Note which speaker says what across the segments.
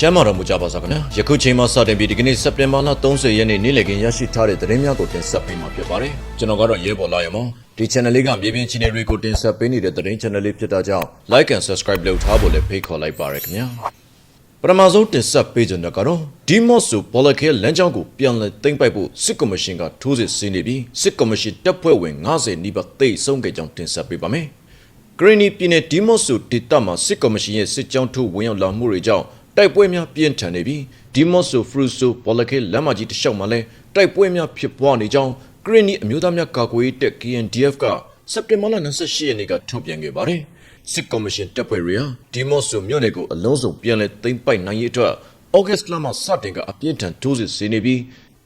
Speaker 1: ကျမ်းမာတော်မူကြပါစားခင်ဗျာယခုချိန်မှစတင်ပြီးဒီကနေ့စက်တင်ဘာလ30ရက်နေ့နေ့လည်ခင်းရရှိထားတဲ့သတင်းများကိုတင်ဆက်ပေးမှာဖြစ်ပါတယ်ကျွန်တော်ကတော့ရဲဘော်လာရမောဒီ channel လေးကမြေပြင်ချင်းတွေကိုတင်ဆက်ပေးနေတဲ့သတင်း channel လေးဖြစ်တာကြောင့် like and subscribe လုပ်ထားဖို့လည်းဖိတ်ခေါ်လိုက်ပါရခင်ဗျာပထမဆုံးတင်ဆက်ပေးခြင်းတော့ကတော့ဒီမော့ဆိုဘောလခဲလမ်းကြောင်းကိုပြန်လည်သိမ်းပိုက်ဖို့စစ်ကော်မရှင်ကထိုးစစ်ဆင်နေပြီးစစ်ကော်မရှင်တပ်ဖွဲ့ဝင်90နီးပါးတိတ်ဆုံးခဲ့ကြောင်းတင်ဆက်ပေးပါမယ်ဂရင်းနီပြည်နယ်ဒီမော့ဆိုဒေသမှာစစ်ကော်မရှင်ရဲ့စစ်ကြောင်းထိုးဝင်ရောက်လာမှုတွေကြောင့် တိုက်ပွဲများပြင်းထန်နေပြီးဒီမော့ဆိုဖရူဆိုဘောလခဲလမ်းမကြီးတစ်လျှောက်မှာလည်းတိုက်ပွဲများဖြစ်ပွားနေကြောင်းဂရင်းနီအမျိုးသားများကာကွယ်ရေးတပ် KNDF ကစက်တင်ဘာလ28ရက်နေ့ကထုတ်ပြန်ခဲ့ပါတယ်စစ်ကော်မရှင်တပ်ဖွဲ့တွေဟာဒီမော့ဆိုမြို့နယ်ကိုအလုံးစုံပြန်လည်သိမ်းပိုက်နိုင်ရေးအတွက်ဩဂတ်လမှာစတင်ကအပြင်းထန်ထိုးစစ်ဆင်နေပြီး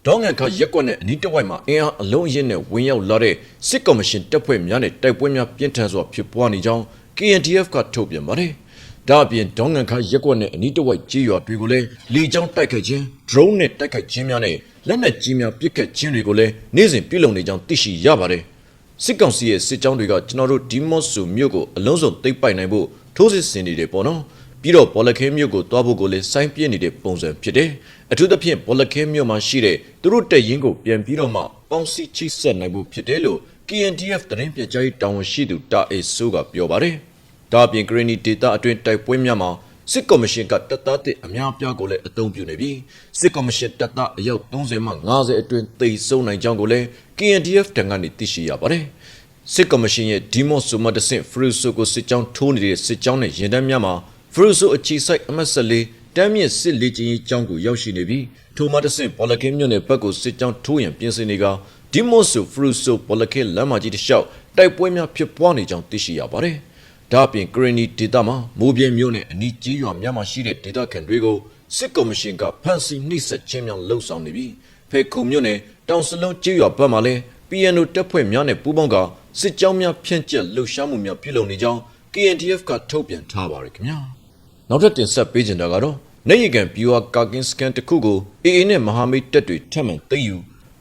Speaker 1: ဒေါငန်ခရက်ကွက်နဲ့အနီးတစ်ဝိုက်မှာအင်အားအလုံးအရင်နဲ့ဝင်ရောက်လာတဲ့စစ်ကော်မရှင်တပ်ဖွဲ့များနဲ့တိုက်ပွဲများပြင်းထန်စွာဖြစ်ပွားနေကြောင်း KNDF ကထုတ်ပြန်ပါတယ်။ ဒါအပြင်ဒေါငန်ခရက်ကွက်နဲ့အနီးတစ်ဝိုက်ကြေးရွာတွေကိုလည်းလေကြောင်းတိုက်ခိုက်ခြင်း drone နဲ့တိုက်ခိုက်ခြင်းများနဲ့လက်နက်ကြီးများပစ်ခတ်ခြင်းတွေကိုလည်းနေ့စဉ်ပြုလုပ်နေကြောင်းသိရှိရပါတယ်။စစ်ကောင်စီရဲ့စစ်ကြောင်းတွေကကျွန်တော်တို့ဒီမော့ဆူမြို့ကိုအလုံးစုံသိမ်းပိုက်နိုင်ဖို့ထိုးစစ်ဆင်နေတယ်ပေါ့နော်။ပြီးတော့ဘောလခဲမြို့ကိုတွားဖို့ကိုလည်းစိုင်းပြင်းနေတဲ့ပုံစံဖြစ်တယ်။အထူးသဖြင့်ဘောလခဲမြို့မှာရှိတဲ့သူတို့တပ်ရင်းကိုပြန်ပြီးတော့မှပေါင်းစည်းချိတ်ဆက်နိုင်ဖို့ဖြစ်တယ်လို့ KNDF သတင်းပြကြားရေးတာဝန်ရှိသူတာအေဆိုးကပြောပါတယ်။ ဒါအပြင်ဂရနီဒေတာအတွင်းတိုက်ပွဲများမှာစစ်ကော်မရှင်ကတပ်သားတစ်အများအပြားကိုလည်းအသုံးပြုနေပြီးစစ်ကော်မရှင်တပ်သားအယောက်30မှ50အတွင်းတိတ်ဆုံးနိုင်ကြောင်းကိုလည်း KNDF တန်ကနေသိရှိရပါတယ်။စစ်ကော်မရှင်ရဲ့ဒီမော့ဆိုမတ်တဆင့်ဖရူဆိုကိုစစ်ကြောင်းထိုးနေတဲ့စစ်ကြောင်းနဲ့ရင်တန်းများမှာဖရူဆိုအခြေစိုက်အမတ်ဆက်လေးတမ်းမြင့်စစ်လေ့ကျင့်ရေးကျောင်းကိုရောက်ရှိနေပြီးထိုမတ်တဆင့်ဘောလကင်းမြို့နယ်ဘက်ကိုစစ်ကြောင်းထိုးရန်ပြင်ဆင်နေကဒီမော့ဆိုဖရူဆိုဘောလကင်းလမ်းမကြီးတစ်လျှောက်တိုက်ပွဲများဖြစ်ပွားနေကြောင်းသိရှိရပါတယ်။ ဒါအပြင်ဂရနီဒေတာမှာမိုးပြင်းမြို့နယ်အနီးကြီးရွာများမှာရှိတဲ့ဒေတာခံတွေကိုစစ်ကော်မရှင်ကဖမ်းဆီးနှိပ်စက်ခြင်းများလှုပ်ဆောင်နေပြီးဖေခုံမြို့နယ်တောင်စလုံးကြီးရွာဘက်မှာလည်း PNO တပ်ဖွဲ့များနဲ့ပူးပေါင်းကစစ်ကြောင်းများဖြန့်ကျက်လှုပ်ရှားမှုများပြုလုပ်နေကြောင်း KNDF ကထုတ်ပြန်ထားပါရခင်ဗျာ။နောက်ထပ်တင်ဆက်ပေးချင်တာကတော့နေရီကန် BUA ကာကင်စကန်တစ်ခုကို AA နဲ့မဟာမိတ်တပ်တွေထပ်မံသိမ်းယူ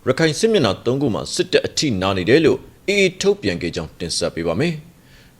Speaker 1: ရခိုင်စစ်မျက်နှာ၃ခုမှာစစ်တပ်အထိနာနေတယ်လို့ AA ထုတ်ပြန်ခဲ့ကြောင်းတင်ဆက်ပေးပါမယ်။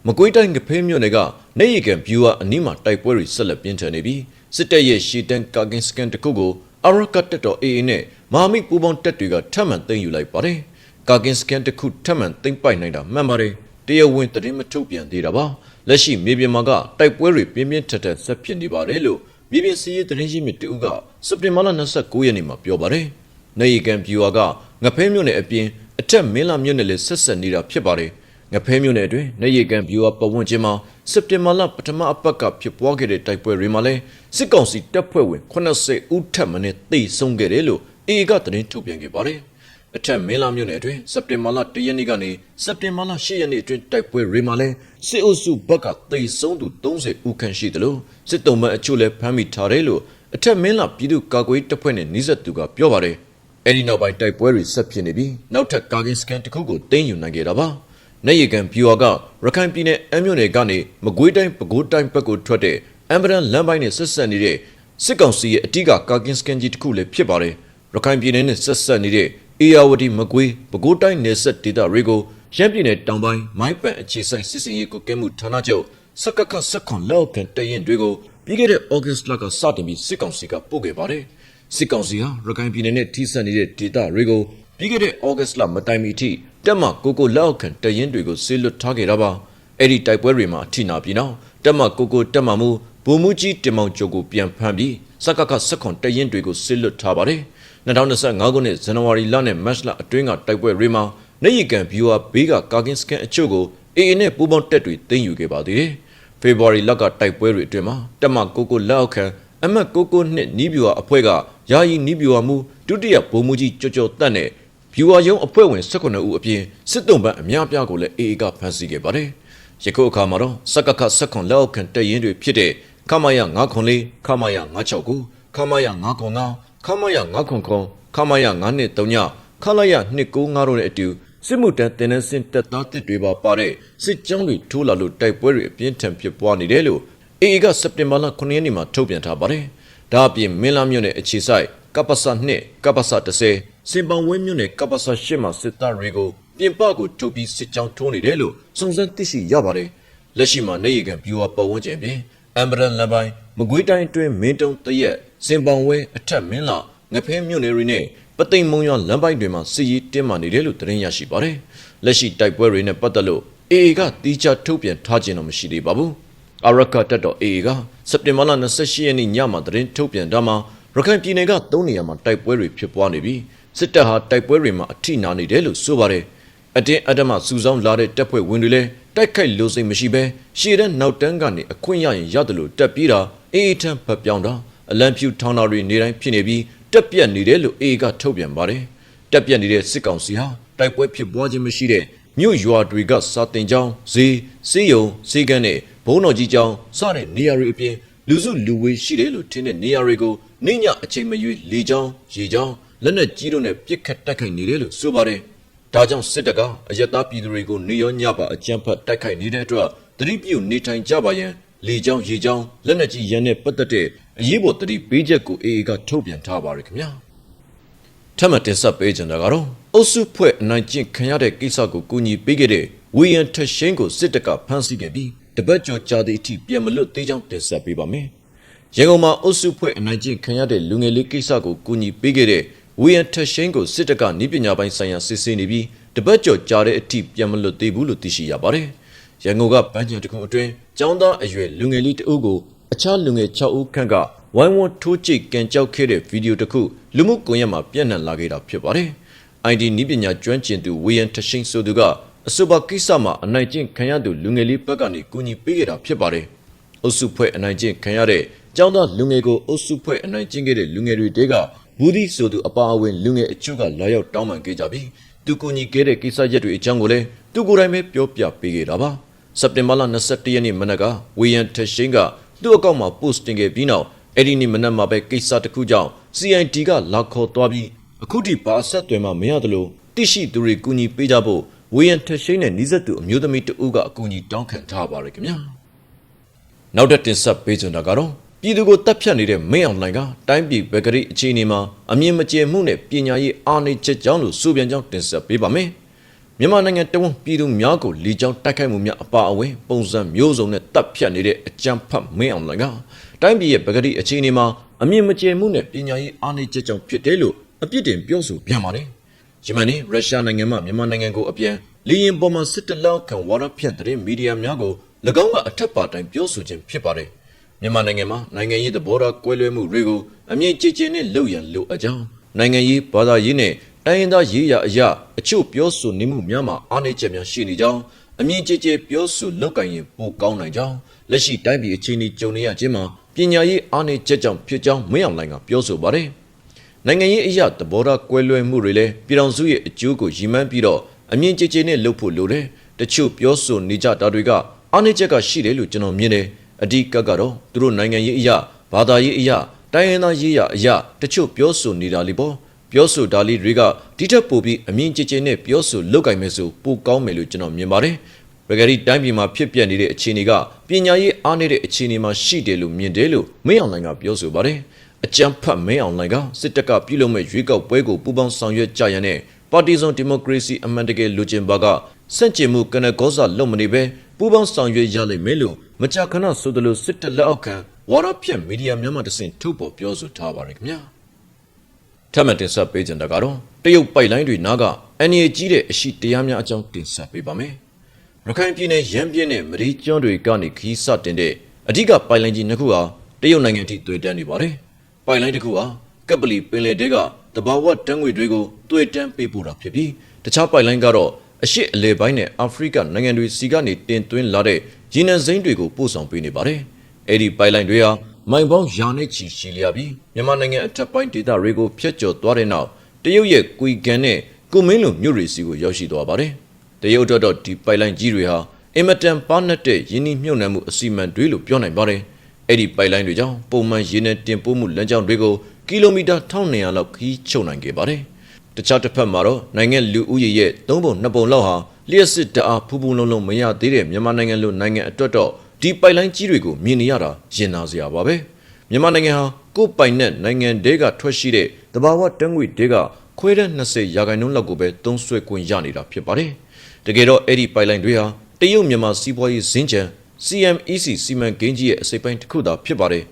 Speaker 1: မကွေးတိုင်းကဖေးမြို့နယ်ကနေရီကန် BUA အနီးမှာတိုက်ပွဲတွေဆက်လက်ပြင်းထန်နေပြီးစစ်တပ်ရဲ့ရှီတန်ကာကင်စကန်တစ်ခုကိုအရကတ်တပ်တော် AA နဲ့မဟာမိတ်ပူးပေါင်းတပ်တွေကထပ်မံသိမ်းယူလိုက်ပါတယ်။ကာကင်စကန်တစ်ခုထပ်မံသိမ်းပိုက်နိုင်တာမှန်ပါတယ်။တရားဝင်သတင်းမထုတ်ပြန်သေးတာပါ။လက်ရှိမြေပြင်မှာကတိုက်ပွဲတွေပြင်းပြင်းထန်ထန်ဆက်ဖြစ်နေပါတယ်လို့မြေပြင်စီးရေးသတင်းရင်းမြစ်တဦးကစက်တင်ဘာလ29ရက်နေ့မှာပြောပါတယ်။နေရီကန်ဗျူဟာကငဖဲမြို့နယ်အပြင်အထက်မင်းလာမြို့နယ်လည်းဆက်ဆက်နေတာဖြစ်ပါတယ်။ ငဖဲမြို့နယ်အတွင်းနေရီကန်ဗျူဟာပတ်ဝန်းကျင်မှာစက်တင်ဘာလပထမအပတ်ကဖြစ်ပွားခဲ့တဲ့တိုက်ပွဲတွေမှာလည်းစစ်ကောင်စီတပ်ဖွဲ့ဝင်80ဦးထပ်မံနဲ့တိတ်ဆုံးခဲ့တယ်လို့အေကသတင်းထုတ်ပြန်ခဲ့ပါတယ်။အထက်မင်းလာမြို့နယ်အတွင်းစက်တင်ဘာလ1ရက်နေ့ကနေစက်တင်ဘာလ10ရက်နေ့အတွင်းတိုက်ပွဲတွေမှာလည်းစစ်အုပ်စုဘက်ကတိတ်ဆုံးသူ30ဦးခန့်ရှိတယ်လို့စစ်တုံးမအချို့လည်းဖမ်းမိထားတယ်လို့အထက်မင်းလာပြည်သူ့ကာကွယ်ရေးတပ်ဖွဲ့နဲ့နှိစက်သူကပြောပါတယ်။အဲဒီနောက်ပိုင်းတိုက်ပွဲတွေဆက်ဖြစ်နေပြီးနောက်ထပ်ကာကင်စကန်တစ်ခုကိုတင်းယူနိုင်ခဲ့တာပါ။ နေရီကန်ဗျူဟာကရခိုင်ပြည်နယ်အမြို့နယ်ကနေမကွေးတိုင်းပဲခူးတိုင်းဘက်ကိုထွက်တဲ့အမ်ဘရန်လမ်းပိုင်းနဲ့ဆက်ဆက်နေတဲ့စစ်ကောင်စီရဲ့အတိကကာကင်စကန်ကြီးတစ်ခုလည်းဖြစ်ပါတယ်။ရခိုင်ပြည်နယ်နဲ့ဆက်ဆက်နေတဲ့အေယာဝတီမကွေးပဲခူးတိုင်းနယ်ဆက်ဒေသတွေကိုရန်ပြည်နယ်တောင်ပိုင်းမိုင်းပန့်အခြေဆိုင်စစ်စင်ရေးကိုကဲမှုဌာနချုပ်စကကစခွန်လောက်ကန်တရင်တွေကိုပြီးခဲ့တဲ့ဩဂတ်စ်လကစတင်ပြီးစစ်ကောင်စီကပို့ခဲ့ပါတယ်။စစ်ကောင်စီဟာရခိုင်ပြည်နယ်နဲ့ထိစပ်နေတဲ့ဒေသတွေကိုပြီးခဲ့တဲ့ဩဂတ်စ်လမတိုင်မီထိ တက်မကိုကိုလောက်ကန်တရင်တွေကိုဆေးလွတ်ထားခဲ့တာပါ။အဲ့ဒီတိုက်ပွဲတွေမှာအထိနာပြီးနောက်တက်မကိုကိုတက်မမှုဗိုလ်မှူးကြီးတင်မောင်ကျော်ကိုပြန်ဖမ်းပြီးစကကစခွန်တရင်တွေကိုဆေးလွတ်ထားပါတယ်။2025ခုနှစ်ဇန်နဝါရီလနဲ့မတ်လအတွင်းကတိုက်ပွဲတွေမှာနေရီကန်ဗျူဟာဘေးကကာကင်စကန်အချို့ကို AA နဲ့ပူးပေါင်းတပ်တွေတင်ယူခဲ့ပါသေးတယ်။ဖေဖော်ဝါရီလကတိုက်ပွဲတွေအတွင်းမှာတက်မကိုကိုလက်အောက်ခံအမတ်ကိုကိုနှစ်နီးဗျူဟာအဖွဲ့ကယာယီနီးဗျူဟာမှုဒုတိယဗိုလ်မှူးကြီးကြော်ကြော်တက်နဲ့ ဗျူဟာယုံအဖွဲ့ဝင်18ဦးအပြင်စစ်တုံးပန်းအများပြားကိုလည်း AA ကဖမ်းဆီးခဲ့ပါတယ်။ယခုအခါမှာတော့စကခ16လက်အောက်ခံတပ်ရင်းတွေဖြစ်တဲ့ခမရ904ခမရ969ခမရ995ခမရ999ခမရ923ခလာရ295တို့နဲ့အတူစစ်မှုတန်းတင်နန်းစင်တပ်သားတစ်တွေပါပါတဲ့စစ်ကြောင်းတွေထိုးလာလို့တိုက်ပွဲတွေအပြင်းထန်ဖြစ်ပွားနေတယ်လို့အေအေကစက်တင်ဘာလ9ရက်နေ့မှာထုတ်ပြန်ထားပါတယ်။ဒါအပြင်မင်းလာမြို့နယ်အခြေဆိုင် ကပ္ပစ2ကပ္ပစ30စင်ပောင်ဝင်းမြို့နယ်ကပ္ပစ8မှာစစ်သားတွေကိုပြင်ပကိုထုတ်ပြီးစစ်ကြောင်းထိုးနေတယ်လို့စုံစမ်းသိရှိရပါတယ်။လက်ရှိမှာနေရီကန်ဗျူဟာပတ်ဝန်းကျင်ပြင်အမ်ဘရန်လမ်းပိုင်းမကွေးတိုင်းအတွင်းမင်းတုံတရက်စင်ပောင်ဝဲအထက်မင်းလာငဖဲမြို့နယ်တွေနဲ့ပသိမ်မုံရွာလမ်းပိုင်းတွေမှာစစ်ရေးတင်းမာနေတယ်လို့သတင်းရရှိပါတယ်။လက်ရှိတိုက်ပွဲတွေနဲ့ပတ်သက်လို့ AA ကတီးခြားထုတ်ပြန်ထားခြင်းတော့မရှိသေးပါဘူး။အာရကတက်တော် AA ကစက်တင်ဘာလ28ရက်နေ့ညမှာသတင်းထုတ်ပြန်တာမှာ ရခိုင်ပြည်နယ်က၃နေရာမှာတိုက်ပွဲတွေဖြစ်ပွားနေပြီးစစ်တပ်ဟာတိုက်ပွဲတွေမှာအထိနာနေတယ်လို့ဆိုပါတယ်။အတင်းအဓမ္မစူဆောင်းလာတဲ့တပ်ဖွဲ့ဝင်တွေလည်းတိုက်ခိုက်လို့စိတ်မရှိဘဲရှေ့တဲ့နောက်တန်းကနေအခွင့်ရရင်ရတယ်လို့တက်ပြီးတာအေးအေးထမ်းဖက်ပြောင်းတာအလံဖြူထောင်းတာတွေနေတိုင်းဖြစ်နေပြီးတက်ပြက်နေတယ်လို့အေးကထုတ်ပြန်ပါတယ်။တက်ပြက်နေတဲ့စစ်ကောင်စီဟာတိုက်ပွဲဖြစ်ပွားခြင်းမရှိတဲ့မြို့ရွာတွေကစာတင်ကြောင်းဈေးစေးရုံဈေးကန်းနဲ့ဘုံတော်ကြီးကြောင်းစတဲ့နေရာတွေအပြင်လူစုလူဝေးရှိတယ်လို့ထင်တဲ့နေရာတွေကို နေညအချိန်မရွေးလေကြောင်းရေကြောင်းလက်နက်ကြီးတို့နဲ့ပစ်ခတ်တိုက်ခိုက်နေတယ်လို့ဆိုပါတယ်။ဒါကြောင့်စစ်တပ်ကအယက်သားပြည်သူတွေကိုနေရောညပါအကြမ်းဖက်တိုက်ခိုက်နေတဲ့အတွက်တတိပြုနေထိုင်ကြပါရန်လေကြောင်းရေကြောင်းလက်နက်ကြီးရန်နဲ့ပတ်သက်တဲ့အရေးပေါ်တတိပေးချက်ကို AA ကထုတ်ပြန်ထားပါရခင်ဗျာထပ်မံတင်ဆက်ပေးကြတာကတော့အုပ်စုဖွဲ့အနိုင်ကျင့်ခံရတဲ့ကိစ္စကိုကူညီပေးခဲ့တဲ့ဝီယန်ထရှင်းကိုစစ်တပ်ကဖမ်းဆီးခဲ့ပြီးတပတ်ကျော်ကြာသည့်အထိပြန်မလွတ်သေးကြောင်းတင်ဆက်ပေးပါမယ် ရန်ကုန်မှာအုပ်စုဖွဲ့အနိုင်ကျင့်ခံရတဲ့လူငယ်လေးကိစ္စကိုကူညီပေးခဲ့တဲ့ဝီယန်ထရှင်းကိုစစ်တပ်ကနည်းပညာပိုင်းဆိုင်ရာစစ်ဆေးနေပြီးတပတ်ကျော်ကြာတဲ့အထိပြန်မလွတ်သေးဘူးလို့သိရှိရပါတယ်ရန်ကုန်ကပန်းချံတစ်ခုအတွင်းចောင်းသားအရွယ်လူငယ်လေးတအုပ်ကိုအခြားလူငယ်6ဦးခန့်ကဝိုင်းဝန်းထိုးကြိတ်ကန်ကြောက်ခဲ့တဲ့ဗီဒီယိုတစ်ခုလူမှုကွန်ရက်မှာပြန့်နှံ့လာခဲ့တာဖြစ်ပါတယ်။ ID နီးပညာကျွမ်းကျင်သူဝေယန်ထရှင်းဆိုသူကအဆိုပါကိစ္စမှာအနိုင်ကျင့်ခံရသူလူငယ်လေးဘက်ကနေကူညီပေးခဲ့တာဖြစ်ပါတယ်။အုပ်စုဖွဲ့အနိုင်ကျင့်ခံရတဲ့ ကျောင်းသားလူငယ်ကိုအုပ်စုဖွဲ့အနိုင်ကျင့်ခဲ့တဲ့လူငယ်တွေတဲကဘူးဒီဆိုသူအပါအဝင်လူငယ်အချို့ကလာရောက်တောင်းပန်ခဲ့ကြပြီးသူကူညီခဲ့တဲ့ကိစ္စရက်တွေအကြောင်းကိုလည်းသူကိုယ်တိုင်ပဲပြောပြပေးခဲ့တာပါ။စက်တင်ဘာလ22ရက်နေ့မနက်ကဝေယန်ထရှင်းကသူ့အကောင့်မှာ post တင်ခဲ့ပြီးနောက်အဲ့ဒီနေ့မနက်မှာပဲကိစ္စတစ်ခုကြောင့် CID ကလာခေါ်သွားပြီးအခုထိဘာအဆက်အသွယ်မှမရသလိုတိရှိသူတွေကူညီပေးကြဖို့ဝေယန်ထရှိန်နဲ့နှိစက်သူအမျိုးသမီးတဦးကအကူအညီတောင်းခံထားပါရခင်ဗျာနောက်တစ်တင်ဆက်ပေးချင်တာကတော့ ပြည်သူကိုတပ်ဖြတ်နေတဲ့မင်းအောင်လှိုင်ကတိုင်းပြည်ဗက်ကရိအခြေအနေမှာအမြင့်မကျယ်မှုနဲ့ပညာရေးအားနည်းချက်ကြောင့်လို့ဆိုပြန်ကြောင်းတင်ဆက်ပေးပါမယ်မြန်မာနိုင်ငံတဝန်ပြည်သူများကိုလီကြောင်းတိုက်ခိုက်မှုများအပါအဝင်ပုံစံမျိုးစုံနဲ့တပ်ဖြတ်နေတဲ့အကြမ်းဖက်မင်းအောင်လှိုင်ကတိုင်းပြည်ရဲ့ပဂတိအခြေအနေမှာအမြင့်မကျယ်မှုနဲ့ပညာရေးအားနည်းချက်ကြောင့်ဖြစ်တယ်လို့အပြစ်တင်ပြောဆိုပြန်ပါတယ်။ယမန်နေ့ရုရှားနိုင်ငံမှမြန်မာနိုင်ငံကိုအပြန်လေရင်ပေါ်မှာစစ်တလောက်ခံဝါရဖြန့်တဲ့မီဒီယာများကို၎င်းကအထက်ပါတိုင်းပြောဆိုခြင်းဖြစ်ပါတယ်။ မြန်မာနိုင်ငံမှာနိုင်ငံရေးသဘောထားကွဲလွဲမှုတွေကိုအမြင့်ကျယ်ကျယ်နဲ့လှုပ်ရန်လိုအပ်ကြောင်းနိုင်ငံရေးဘာသာရေးနဲ့တိုင်းရင်းသားရေးရာအရာအချို့ပြောဆိုနေမှုများမှာအားနည်းချက်များရှိနေကြောင်းအမြင့်ကျယ်ကျယ်ပြောဆိုလောက်ကင်ရင်ပိုကောင်းနိုင်ကြောင်းလက်ရှိတိုင်းပြည်အခြေအနေကြုံနေရခြင်းမှာပညာရေးအားနည်းချက်ကြောင့်ဖြစ်ကြောင်းမင်းအောင်လှိုင်ကပြောဆိုပါတယ်။နိုင်ငံရေးအရာသဘောထားကွဲလွဲမှုတွေလည်းပြည်တော်စုရဲ့အကျိုးကိုရည်မှန်းပြီးတော့အမြင့်ကျယ်ကျယ်နဲ့လှုပ်ဖို့လိုတယ်။တချို့ပြောဆိုနေကြတာတွေကအားနည်းချက်ကရှိတယ်လို့ကျွန်တော်မြင်တယ်။ အဓိကကတော့သူတို့နိုင်ငံရေးအရာဘာသာရေးအရာတိုင်းရင်းသားရေးရာအရာတချို့ပြောဆိုနေတာလीပေါ့။ပြောဆိုတာလေးတွေကဒီထက်ပိုပြီးအမြင့်ကျယ်ကျယ်နဲ့ပြောဆိုလောက်ကင်မယ်ဆိုပိုကောင်းမယ်လို့ကျွန်တော်မြင်ပါတယ်။ရဂရီတိုင်းပြည်မှာဖြစ်ပျက်နေတဲ့အခြေအနေကပညာရေးအားနည်းတဲ့အခြေအနေမှာရှိတယ်လို့မြင်တယ်လို့မင်းအောင်လှိုင်ကပြောဆိုပါတယ်။အကြံဖတ်မင်းအောင်လှိုင်ကစစ်တပ်ကပြုလုပ်မဲ့ရွေးကောက်ပွဲကိုပူးပေါင်းဆောင်ရွက်ကြရတဲ့ပါတီစုံဒီမိုကရေစီအမှန်တကယ်လူချင်းဘာကစန့်ကျင်မှုကနကောစာလုံမနေပဲပူးပေါင်းဆောင်ရွက်ရလိမ့်မယ်လို့ မကြာခဏဆိုသလိုစစ်တပ်လက်အောက်ခံဝါရဖြန့်မီဒီယာများမှတဆင့်ထုတ်ပေါ်ပြောဆိုထားပါတယ်ခင်ဗျာ။ထပ်မံတင်ဆက်ပေးကြတာကတော့တရုတ်ပိုက်လိုင်းတွေနားကအန်ရီကြီးတဲ့အရှိတရားများအကြောင်းတင်ဆက်ပေးပါမယ်။ရခိုင်ပြည်နယ်ရန်ပြင်းနဲ့မရီကျွန်းတွေကနေခီးစတင်တဲ့အဓိကပိုင်လိုင်းကြီးနှစ်ခုဟာတရုတ်နိုင်ငံထိတွေ့တန်းနေပါတယ်။ပိုင်လိုင်းတစ်ခုဟာကပ်ပလီပင်လယ်တဲကတဘာဝတန်းငွေတွေကိုတွေ့တန်းပေးပို့တာဖြစ်ပြီးတခြားပိုင်လိုင်းကတော့အရှိအလဲပိုင်းနဲ့အာဖရိကနိုင်ငံတွေစီကနေတင်သွင်းလာတဲ့ ရေနံစိမ်းတွေကိုပို့ဆောင်ပေးနေပါတယ်။အဲဒီပိုင်လိုင်းတွေဟာမိုင်ပေါင်းရာနဲ့ချီရှည်လျားပြီးမြန်မာနိုင်ငံအထက်ပိုင်းဒေသတွေကိုဖျက်ကျော်သွားတဲ့နောက်တရုတ်ရဲ့ကွီကန်နဲ့ကုမင်းလိုမြို့တွေစီကိုရောက်ရှိသွားပါတယ်။တရုတ်တော့တော့ဒီပိုက်လိုင်းကြီးတွေဟာအင်မတန်ပါနက်တဲ့ယင်းနှိမြုပ်နှံမှုအစီအမံတွေလို့ပြောနိုင်ပါတယ်။အဲ့ဒီပိုက်လိုင်းတွေကြောင့်ပုံမှန်ရေနဲ့တင်ပို့မှုလမ်းကြောင်းတွေကိုကီလိုမီတာ1200လောက်ခီးချုပ်နိုင်ခဲ့ပါတယ်။တခြားတစ်ဖက်မှာတော့နိုင်ငံလူဦးရေရဲ့၃ပုံ၂ပုံလောက်ဟာ လျှက်စစ်တအားဖူးဖူးလုံးလုံးမရသေးတဲ့မြန်မာနိုင်ငံလိုနိုင်ငံအတွက်တော့ဒီပိုက်လိုင်းကြီးတွေကိုမြင်နေရတာရင်နာစရာပါပဲ။မြန်မာနိုင်ငံဟာကိုယ်ပိုင်နဲ့နိုင်ငံတဲကထွက်ရှိတဲ့တဘာဝတန်းငွေတဲကခွဲတဲ့20ရာခိုင်နှုန်းလောက်ကိုပဲသုံးစွဲခွင့်ရနေတာဖြစ်ပါတယ်။တကယ်တော့အဲ့ဒီပိုက်လိုင်းတွေဟာတရုတ်မြန်မာစီးပွားရေးဇင်းချံ CMEC စီမံကိန်းကြီးရဲ့အစိပ်ပိုင်းတစ်ခုသာဖြစ်ပါတယ်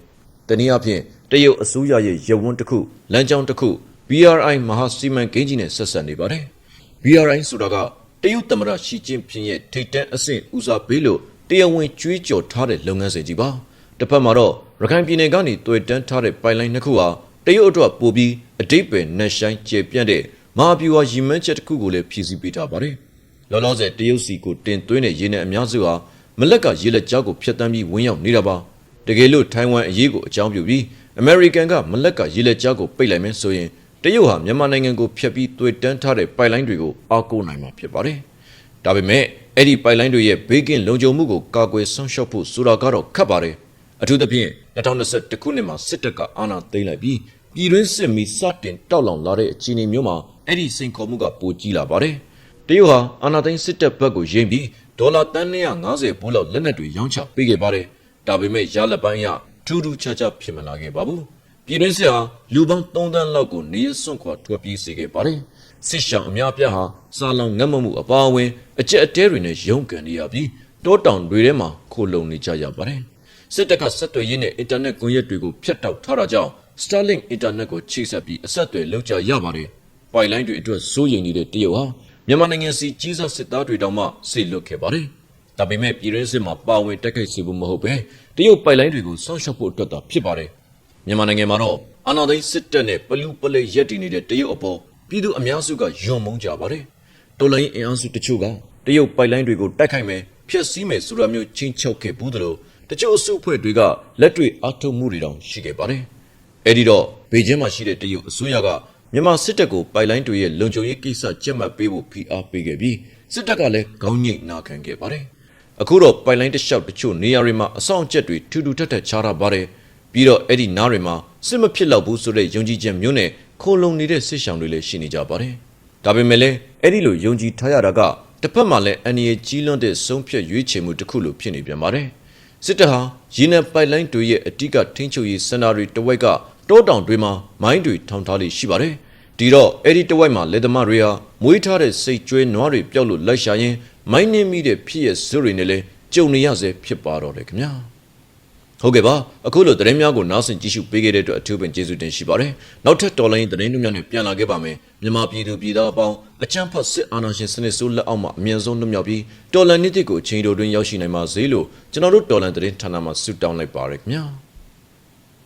Speaker 1: တနည်းအားဖြင့်တရုတ်အစိုးရရဲ့ရဝန်းတစ်ခုလမ်းကြောင်းတစ်ခု BRI မဟာစီမံကိန်းကြီးနဲ့ဆက်ဆက်နေပါတယ်။ BRI ဆိုတာက တရုတ်သမ္မတရှီကျင်းဖျင်ရဲ့ထိပ်တန်းအဆင့်ဦးစားပေးလို့တရားဝင်ကြွေးကြော်ထားတဲ့လုပ်ငန်းစဉ်ကြီးပါ။တစ်ဖက်မှာတော့ရခိုင်ပြည်နယ်ကနေတွေ့တန်းထားတဲ့ပိုင်လိုင်းနှစ်ခုဟာတရုတ်အတွက်ပိုပြီးအတိတ်ပဲနှက်ဆိုင်ကျေပြန့်တဲ့မဟာဗျူဟာရည်မှန်းချက်တစ်ခုကိုလည်းဖြည့်ဆည်းပေးထားပါတယ်။လောလောဆယ်တရုတ်စီကိုတင်သွင်းတဲ့ရေနံအများစုဟာမလက်ကရေလက်ကြားကိုဖျက်ဆီးပြီးဝင်ရောက်နေတာပါ။တကယ်လို့ထိုင်ဝမ်အရေးကိုအကြောင်းပြုပြီးအမေရိကန်ကမလက်ကရေလက်ကြားကိုပိတ်လိုက်မယ်ဆိုရင် တရုတ်ဟာမြန်မာနိုင်ငံကိုဖျက်ပြီးတွေ့တန်းထားတဲ့ပိုင်လိုင်းတွေကိုအားကိုးနိုင်မှာဖြစ်ပါတယ်။ဒါပေမဲ့အဲ့ဒီပိုင်လိုင်းတွေရဲ့ဘေးကင်းလုံခြုံမှုကိုကာကွယ်ဆောင်ရှောက်ဖို့ဆိုတာကတော့ခက်ပါတယ်။အထူးသဖြင့်2021ခုနှစ်မှာစစ်တပ်ကအာဏာသိမ်းလိုက်ပြီးပြည်တွင်းစစ်မီစတင်တောက်လောင်လာတဲ့အခြေအနေမျိုးမှာအဲ့ဒီစိန်ခေါ်မှုကပိုကြီးလာပါတယ်။တရုတ်ဟာအာဏာသိမ်းစစ်တပ်ဘက်ကိုယိမ့်ပြီးဒေါ်လာတန်း250ဘိုးလောက်လက်နက်တွေရောင်းချပေးခဲ့ပါတယ်။ဒါပေမဲ့ရလက်ပိုင်းရထူးထူးခြားခြားဖြစ်မလာခဲ့ပါဘူး။ ပြည်တွင်းစစ်ဟာလူပေါင်း3တန်းလောက်ကိုနေရစွန့်ခွာထွက်ပြေးစေခဲ့ပါတယ်။စစ်ရှောင်အများပြားဟာစာလောင်ငတ်မမှုအပါအဝင်အကြက်အတဲတွေနဲ့ရုန်းကန်နေရပြီးတောတောင်တွေထဲမှာခိုလုံနေကြရပါတယ်။စစ်တပ်ကဆက်သွယ်ရေးနဲ့အင်တာနက်ကွန်ရက်တွေကိုဖျက်တောက်ထားတာကြောင့် Starlink အင်တာနက်ကိုချိတ်ဆက်ပြီးအဆက်အသွယ်လုပ်ကြရပါတယ်။ပိုင်လိုင်းတွေအတွက်စိုးရိမ်နေတဲ့တရုတ်ဟာမြန်မာနိုင်ငံစီကြီးစားစစ်သားတွေတောင်မှဆေလွတ်ခဲ့ပါတယ်။ဒါပေမဲ့ပြည်ရင်းစစ်မှာပါဝင်တက်ခိုက်စီဖို့မဟုတ်ပဲတရုတ်ပိုင်လိုင်းတွေကိုစောင့်ရှောက်ဖို့အတွက်သာဖြစ်ပါတယ်။ မြန်မာနိုင်ငံမှာတော့အာဏာသိမ်းစစ်တပ်နဲ့ပလူပလဲရက်တည်နေတဲ့တရုတ်အပေါ်ပြည်သူအများစုကယွံမုန်းကြပါတယ်။တော်လိုင်းအင်အားစုတချို့ကတရုတ်ပိုင်လိုင်းတွေကိုတိုက်ခိုက်မယ်ဖျက်ဆီးမယ်ဆိုတာမျိုးချင်းချောက်ခဲ့ဘူးသလိုတချို့အစုအဖွဲ့တွေကလက်တွေ့အားထုတ်မှုတွေတောင်ရှိခဲ့ပါတယ်။အဲဒီတော့ဘေကျင်းမှာရှိတဲ့တရုတ်အစိုးရကမြန်မာစစ်တပ်ကိုပိုင်လိုင်းတွေရဲ့လုံခြုံရေးကိစ္စကြက်မှတ်ပေးဖို့ဖိအားပေးခဲ့ပြီးစစ်တပ်ကလည်းခေါင်းညိတ်နာခံခဲ့ပါတယ်။အခုတော့ပိုင်လိုင်းတစ်လျှောက်တချို့နေရာတွေမှာအဆောင်အကျက်တွေထူးထူးထပ်ထပ်ချထားပါတယ်။ ပြီးတော့အဲ့ဒီနားတွေမှာစစ်မဖြစ်တော့ဘူးဆိုတဲ့ယုံကြည်ချက်မျိုးနဲ့ခိုလုံနေတဲ့စစ်ဆောင်တွေလည်းရှိနေကြပါတယ်။ဒါပေမဲ့လည်းအဲ့ဒီလိုယုံကြည်ထားရတာကတစ်ဖက်မှာလည်းအန်ရီကြီးလွန်းတဲ့ဆုံးဖြတ်ရွေးချယ်မှုတစ်ခုလိုဖြစ်နေပြန်ပါတယ်။စစ်တပ်ဟာရင်းနဲ့ပိုက်လိုင်းတွေရဲ့အတိကထိန်းချုပ်ရေးစင်တာတွေတစ်ဝက်ကတောတောင်တွေမှာမိုင်းတွေထောင်ထားလေးရှိပါတယ်။ဒီတော့အဲ့ဒီတစ်ဝက်မှာလက်သမားတွေဟာမွေးထားတဲ့စိတ်ကျွဲနွားတွေပျောက်လို့လိုက်ရှာရင်မိုင်းနှင်းမိတဲ့ဖြစ်ရဲ့ဇွတွေနဲ့လည်းကြုံနေရစေဖြစ်ပါတော့တယ်ခင်ဗျာ။ ဟုတ်ကဲ့ပါအခုလိုသတင်းများကိုနားဆင်ကြည့်ရှုပေးခဲ့တဲ့အတွက်အထူးပင်ကျေးဇူးတင်ရှိပါတယ်နောက်ထပ်တော်လိုင်းသတင်းတွေများနဲ့ပြန်လာခဲ့ပါမယ်မြန်မာပြည်သူပြည်သားအပေါင်းအချမ်းဖတ်စစ်အာဏာရှင်စနစ်ဆိုးလက်အောက်မှာအမြန်ဆုံးလွတ်မြောက်ပြီးတော်လန်နေ့တစ်ကိုချိန်တော်တွင်ရောက်ရှိနိုင်ပါစေလို့ကျွန်တော်တို့တော်လန်သတင်းဌာနမှဆုတောင်းလိုက်ပါရခင်ဗျာ